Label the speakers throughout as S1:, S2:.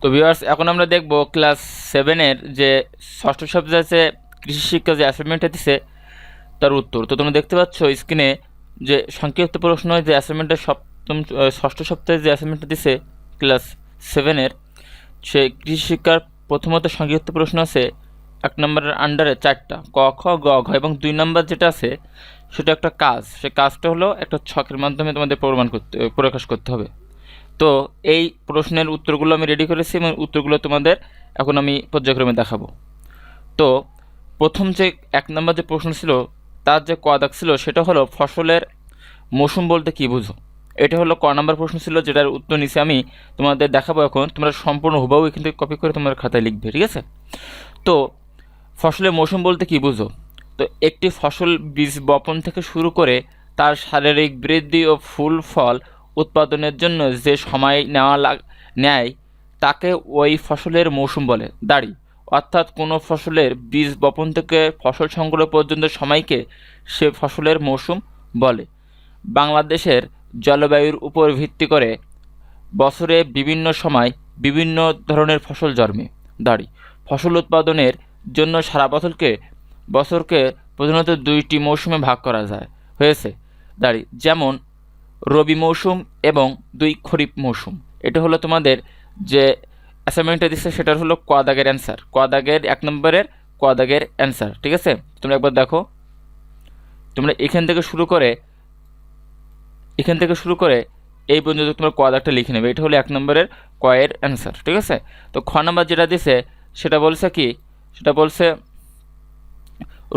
S1: তো ভিউয়ার্স এখন আমরা দেখব ক্লাস সেভেনের যে ষষ্ঠ সপ্তাহে আছে কৃষি শিক্ষা যে অ্যাসাইনমেন্টটা দিছে, তার উত্তর। তো তোমরা দেখতে পাচ্ছ স্ক্রিনে যে সংক্ষিপ্ত প্রশ্ন যে অ্যাসাইনমেন্টটা সপ্তম ষষ্ঠ সপ্তাহে যে অ্যাসাইনমেন্টটা দিছে ক্লাস সেভেনের সে কৃষি শিক্ষার প্রথমত সংক্ষিপ্ত প্রশ্ন আছে, এক নম্বরের আন্ডারে চারটা, ক, খ, গ, ঘ এবং দুই নম্বর যেটা আছে, সেটা একটা কাজ। সে কাজটা হলো একটা ছকের মাধ্যমে তোমাদের প্রমাণ করতে, প্রকাশ করতে হবে। তো এই প্রশ্নের উত্তরগুলো আমি রেডি করেছি এবং উত্তরগুলো তোমাদের এখন আমি পর্যায়ক্রমে দেখাবো। তো প্রথম যে এক নম্বর যে প্রশ্ন ছিল, তার যে কদাক ছিল, সেটা হলো ফসলের মৌসুম বলতে কী বুঝো? এটা হলো ক নাম্বার প্রশ্ন ছিল, যেটার উত্তর নিচে আমি তোমাদের দেখাবো এখন। তোমরা সম্পূর্ণ হুবাহু এখান থেকে কপি করে তোমার খাতায় লিখবে, ঠিক আছে? তো ফসলের মৌসুম বলতে কী বুঝো? তো একটি ফসল বীজ বপন থেকে শুরু করে তার শারীরিক বৃদ্ধি ও ফুল ফল উৎপাদনের জন্য যে সময় নেওয়া লাগ, নেয়, তাকে ওই ফসলের মৌসুম বলে, দাড়ি। অর্থাৎ কোনো ফসলের বীজ বপন থেকে ফসল সংগ্রহ পর্যন্ত সময়কে সে ফসলের মৌসুম বলে। বাংলাদেশের জলবায়ুর উপর ভিত্তি করে বছরে বিভিন্ন সময় বিভিন্ন ধরনের ফসল জন্মে, দাঁড়ি। ফসল উৎপাদনের জন্য সারা বছরকে বছরকে প্রধানত দুইটি মৌসুমে ভাগ করা যায়, হয়েছে, দাঁড়ি। যেমন রবি মৌসুম এবং দুই খরিফ মৌসুম। এটা হলো তোমাদের যে অ্যাসাইনমেন্টটা দিচ্ছে সেটার হলো কোয়াদাগের অ্যান্সার কোয়াদাগের এক নম্বরের কোয়াদাগের অ্যান্সার ঠিক আছে? তোমরা একবার দেখো। তোমরা এখান থেকে শুরু করে, এখান থেকে শুরু করে এই পর্যন্ত তোমরা কোয়াদাগটা লিখে নেবে। এটা হলো এক নম্বরের কয়ের অ্যান্সার ঠিক আছে? তো খ নম্বর যেটা দিছে, সেটা বলছে কি? সেটা বলছে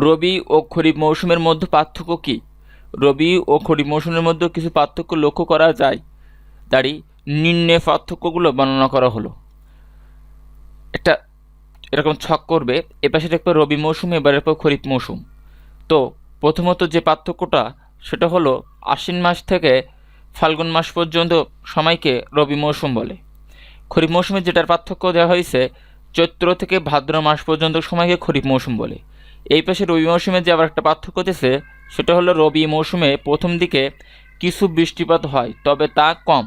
S1: রবি ও খরিফ মৌসুমের মধ্যে পার্থক্য কী? রবি ও খরিফ মৌসুমের মধ্যে কিছু পার্থক্য লক্ষ্য করা যায়। তারই নিম্নে পার্থক্যগুলো বর্ণনা করা হলো। একটা, এরকম ছক করবে এপাশে দেখবে রবি মৌসুম, এবার এরপর খরিফ মৌসুম। তো, প্রথমত যে পার্থক্যটা, সেটা হলো আশ্বিন মাস থেকে ফাল্গুন মাস পর্যন্ত সময়কে রবি মৌসুম বলে। খরিফ মৌসুমে যেটার পার্থক্য দেওয়া হয়েছে, চৈত্র থেকে ভাদ্র মাস পর্যন্ত সময়কে খরিফ মৌসুম বলে। এই পাশে রবি মৌসুমে যে আবার একটা পার্থক্য দিয়েছে সেটা হলো রবি মৌসুমে প্রথম দিকে কিছু বৃষ্টিপাত হয়, তবে তা কম।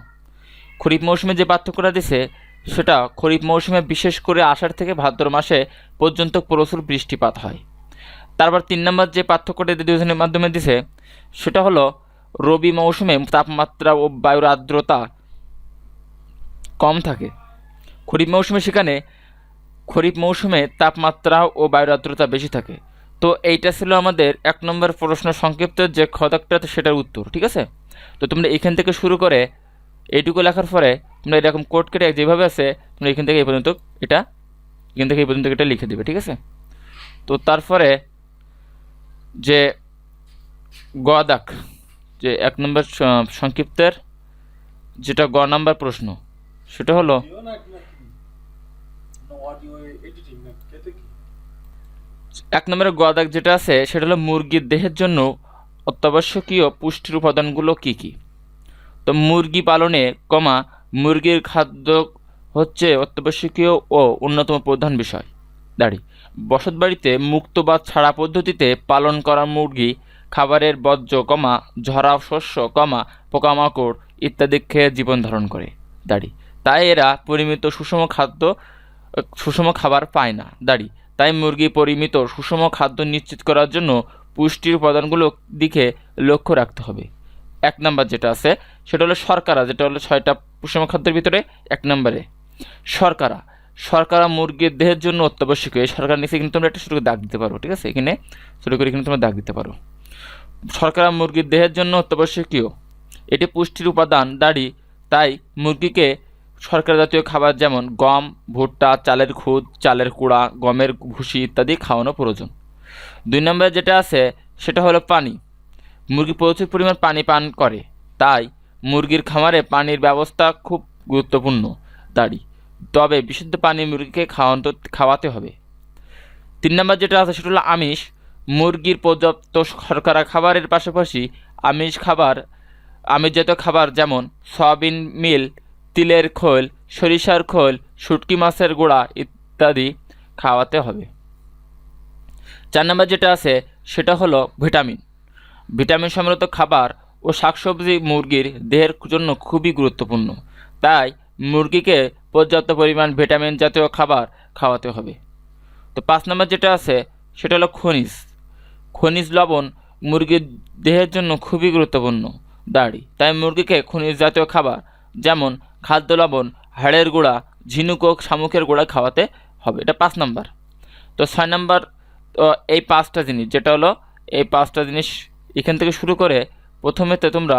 S1: খরিফ মৌসুমে যে পার্থক্যটা দিছে, সেটা খরিফ মৌসুমে বিশেষ করে আষাঢ় থেকে ভাদ্র মাসে পর্যন্ত প্রচুর বৃষ্টিপাত হয়। তারপর তিন নম্বর যে পার্থক্যটা দুজনের মাধ্যমে দিছে, সেটা হলো রবি মৌসুমে তাপমাত্রা ও বায়ুর আর্দ্রতা কম থাকে। খরিফ মৌসুমে সেখানে খরিফ মৌসুমে তাপমাত্রা ও বায়ুর আর্দ্রতা বেশি থাকে। তো এইটা ছিল আমাদের এক নম্বর প্রশ্ন সংক্ষিপ্ত যে খদাকটা সেটার উত্তর, ঠিক আছে? তো তোমরা এখান থেকে শুরু করে এইটুকু লেখার পরে তোমরা এরকম কোড কেটে যেভাবে আছে তোমরা এখান থেকে এই পর্যন্ত এটা, এখান থেকে এই পর্যন্ত এটা লিখে দেবে, ঠিক আছে? তো তারপরে যে গদাক যে এক নম্বর সংক্ষিপ্তের যেটা গ নাম্বার প্রশ্ন, সেটা হলো এক নম্বরে গদাক যেটা আছে, সেটা হলো মুরগির দেহের জন্য অত্যাবশ্যকীয় পুষ্টির উপাদানগুলো কী কী? তো মুরগি পালনে, কমা, মুরগির খাদ্য হচ্ছে অত্যাবশ্যকীয় ও অন্যতম প্রধান বিষয়। দাঁড়ি বসতবাড়িতে মুক্ত বা ছাড়া পদ্ধতিতে পালন করা মুরগি, খাবারের বর্জ্য, কমা, ঝরা শস্য, কমা, পোকামাকড় ইত্যাদি খেয়ে জীবন ধারণ করে। দাঁড়ি, তাই এরা পরিমিত সুষম খাদ্য, সুষম খাবার পায় না। দাঁড়ি তাই মুরগি পরিমিত সুষম খাদ্য নিশ্চিত করার জন্য পুষ্টির উপাদানগুলো দিকে লক্ষ্য রাখতে হবে। এক নাম্বার যেটা আছে, সেটা হলো শর্করা, যেটা হলো ছয়টা সুষম খাদ্যের ভিতরে এক নম্বরে। শর্করা শর্করা মুরগির দেহের জন্য অত্যাবশ্যকীয়। এই শর্করা নিচে কিন্তু তোমরা একটা করে দাগ দিতে পারো, ঠিক আছে? এখানে শুরু করে কিন্তু তোমরা দাগ দিতে পারো। শর্করা মুরগির দেহের জন্য অত্যাবশ্যকীয়। এটি পুষ্টির উপাদান দাড়ি, তাই মুরগিকে শর্করা জাতীয় খাবার যেমন গম, ভুট্টা, চালের খুদ, চালের কুড়া, গমের ভুসি ইত্যাদি খাওয়ানো প্রয়োজন। দুই নম্বরে যেটা আছে, সেটা হলো পানি। মুরগি প্রচুর পরিমাণ পানি পান করে, তাই মুরগির খামারে পানির ব্যবস্থা খুব গুরুত্বপূর্ণ দাড়ি। তবে বিশুদ্ধ পানি মুরগিকে খাওয়ানো খাওয়াতে হবে। তিন নম্বর যেটা আছে, সেটা হলো আমিষ। মুরগির পর্যাপ্ত শর্করা খাবারের পাশাপাশি আমিষ খাবার, আমিষজাত খাবার যেমন সয়াবিন মিল তিলের খোল, সরিষার খোল, শুটকি মাছের গোড়া ইত্যাদি খাওয়াতে হবে। চার নম্বর যেটা আছে, সেটা হলো ভিটামিন। ভিটামিন সমৃদ্ধ খাবার ও শাকসবজি মুরগির দেহের জন্য খুবই গুরুত্বপূর্ণ। তাই মুরগিকে পর্যাপ্ত পরিমাণ ভিটামিন জাতীয় খাবার খাওয়াতে হবে। তো পাঁচ নম্বর যেটা আছে, সেটা হলো খনিজ। খনিজ লবণ মুরগির দেহের জন্য খুবই গুরুত্বপূর্ণ দাড়ি। তাই মুরগিকে খনিজ জাতীয় খাবার, যেমন খাদ্য লবণ, হাড়ের গুঁড়া, ঝিনুক শামুকের গুঁড়া খাওয়াতে হবে। এটা পাঁচ নম্বর। তো ছয় নম্বর এই পাঁচটা জিনিস, যেটা হলো এই পাঁচটা জিনিস এখান থেকে শুরু করে প্রথমেতে তোমরা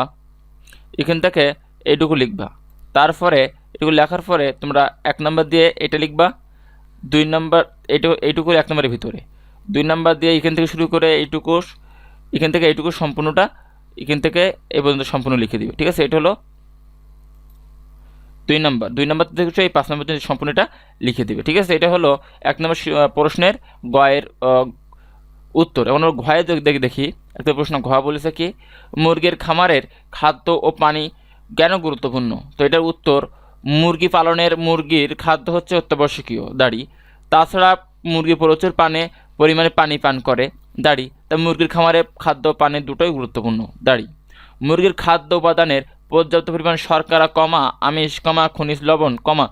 S1: এখান থেকে এইটুকু লিখবা। তারপরে এটুকু লেখার পরে তোমরা এক নম্বর দিয়ে এটা লিখবা। দুই নম্বর এইটুকু এইটুকু এক নম্বরের ভিতরে। দুই নাম্বার দিয়ে এখান থেকে শুরু করে এইটুকু এখান থেকে এইটুকু সম্পূর্ণটা এখান থেকে এই পর্যন্ত সম্পূর্ণ লিখে দিবে। ঠিক আছে? এটা হলো দুই নম্বর, দুই নাম্বার থেকে এই পাঁচ নম্বর সম্পূর্ণটা লিখে দিবে, ঠিক আছে? এটা হলো এক নম্বর প্রশ্নের গয়ের উত্তর। আমরা ঘয়ে দেখি দেখি একটা প্রশ্ন, ঘ বলেছে কি, মুরগির খামারের খাদ্য ও পানি কেন গুরুত্বপূর্ণ? তো এটার উত্তর, মুরগি পালনের মুরগির খাদ্য হচ্ছে অত্যাবশ্যকীয়, দাড়ি। তাছাড়া মুরগি প্রচুর পানে পরিমাণে পানি পান করে, দাড়ি। তা মুরগির খামারে খাদ্য পানি দুটোই গুরুত্বপূর্ণ, দাড়ি। মুরগির খাদ্য উপাদানের পর্যাপ্ত পরিমাণ শর্করা, কমা, আমিষ, কমা, খনিজ লবণ, কমা,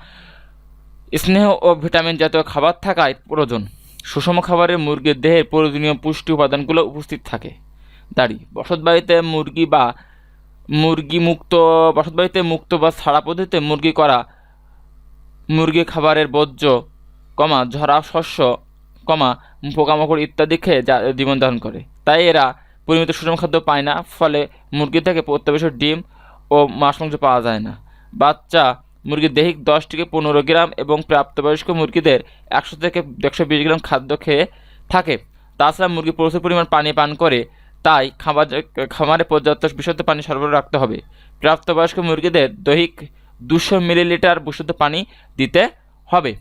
S1: স্নেহ ও ভিটামিন জাতীয় খাবার থাকায় প্রয়োজন। সুষম খাবারে মুরগির দেহে প্রয়োজনীয় পুষ্টি উপাদানগুলো উপস্থিত থাকে। দাড়ি, বসতবাড়িতে মুরগি বা মুরগি মুক্ত বসতবাড়িতে মুক্ত বা ছাড়া পদ্ধতিতে মুরগি করা, মুরগি খাবারের বর্জ্য, কমা, ঝরা শস্য, কমা, পোকামাকড় ইত্যাদি খেয়ে যা জীবন ধারণ করে। তাই এরা পরিমিত সুষম খাদ্য পায় না, ফলে মুরগি থেকে প্রত্যাবশ্যক ডিম ও মাছ মাংস পাওয়া যায় না। বাচ্চা মুরগির দৈহিক দশ থেকে পনেরো গ্রাম এবং প্রাপ্তবয়স্ক মুরগিদের একশো থেকে একশো বিশ গ্রাম খাদ্য খেয়ে থাকে। তাছাড়া মুরগি প্রচুর পরিমাণ পানি পান করে, তাই খাবার, খামারে পর্যাপ্ত বিশুদ্ধ পানি সরবরাহ রাখতে হবে। প্রাপ্তবয়স্ক মুরগিদের দৈহিক দুশো মিলিলিটার বিশুদ্ধ পানি দিতে হবে।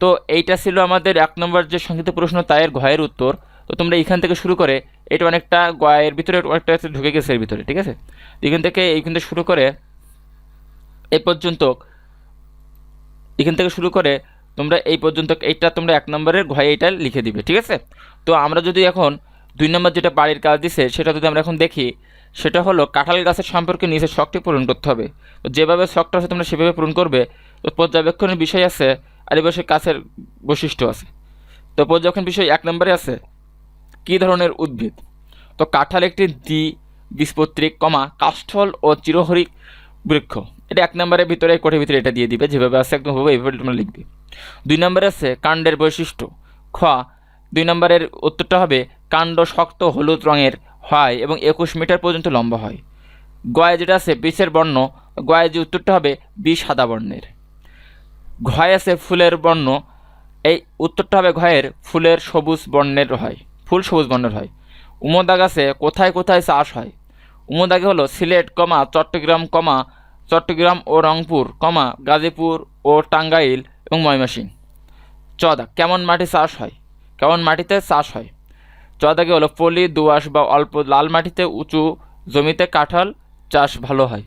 S1: তো এইটা ছিল আমাদের এক নম্বর যে সংক্ষিপ্ত প্রশ্ন তাইয়ের ঘয়ের উত্তর। তো তোমরা এখান থেকে শুরু করে, এটা অনেকটা গয়ের ভিতরে অনেকটা ঢুকে গেছে এর ভিতরে, ঠিক আছে? এখান থেকে এইখান থেকে শুরু করে, এই পর্যন্ত, এখান থেকে শুরু করে তোমরা এই পর্যন্ত এইটা তোমরা এক নম্বরের ঘয়ে এইটা লিখে দিবে, ঠিক আছে? তো আমরা যদি এখন দুই নম্বর যেটা বাড়ির কাজ দিছে, সেটা যদি আমরা এখন দেখি, সেটা হলো কাঁঠাল গাছের সম্পর্কে নিজের শখটি পূরণ করতে হবে। তো যেভাবে শখটা আছে তোমরা সেভাবে পূরণ করবে। তো পর্যবেক্ষণের বিষয় আছে, আর এবার সে কাছের বৈশিষ্ট্য আছে। তো পর্যবেক্ষণ বিষয় এক নম্বরে আছে কী ধরনের উদ্ভিদ? তো কাঁঠাল একটি দ্বি বীজপত্রিক কমা, কাষ্ঠল ও চিরহরিক বৃক্ষ। এটা এক নম্বরের ভিতরে কোটের ভিতরে এটা দিয়ে দিবে। যেভাবে আছে, একদম হবে, এইভাবে তোমরা লিখবে। দুই নম্বরে আছে কাণ্ডের বৈশিষ্ট্য। খ, দুই নম্বরের উত্তরটা হবে, কাণ্ড শক্ত হলুদ রঙের হয় এবং একুশ মিটার পর্যন্ত লম্বা হয়। গয়ে যেটা আছে, বিষের বর্ণ। গয়ে যে উত্তরটা হবে বিষ সাদা বর্ণের। ঘয় আছে ফুলের বর্ণ। এই উত্তরটা হবে ঘয়ের, ফুলের সবুজ বর্ণের হয়। ফুল সবুজ বর্ণের হয়। উমদা গাছে কোথায় কোথায় চাষ হয়? উমদাগে হলো সিলেট কমা চট্টগ্রাম কমা চট্টগ্রাম ও রংপুর কমা গাজীপুর ও টাঙ্গাইল এবং ময়মনসিংহ। চদা কেমন মাটি চাষ হয়? কেমন মাটিতে চাষ হয়? চদাগে হলো পলি, দোআঁশ বা অল্প লাল মাটিতে উঁচু জমিতে কাঁঠাল চাষ ভালো হয়।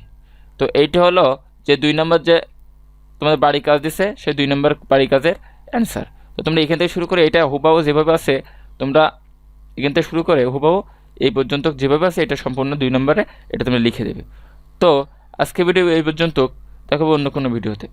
S1: তো এইটা হলো যে দুই নম্বর যে তোমাদের বাড়ি কাজ দিছে সেই দুই নম্বর বাড়ি কাজের অ্যান্সার তো তোমরা এখান থেকে শুরু করে এটা হুবাহু যেভাবে আছে, তোমরা এখান থেকে শুরু করে হুবাহু এই পর্যন্ত যেভাবে আছে, এটা সম্পূর্ণ দুই নম্বরে এটা তুমি লিখে দেবে। তো আজকে ভিডিও এই পর্যন্ত। দেখাবো অন্য কোনো ভিডিওতে।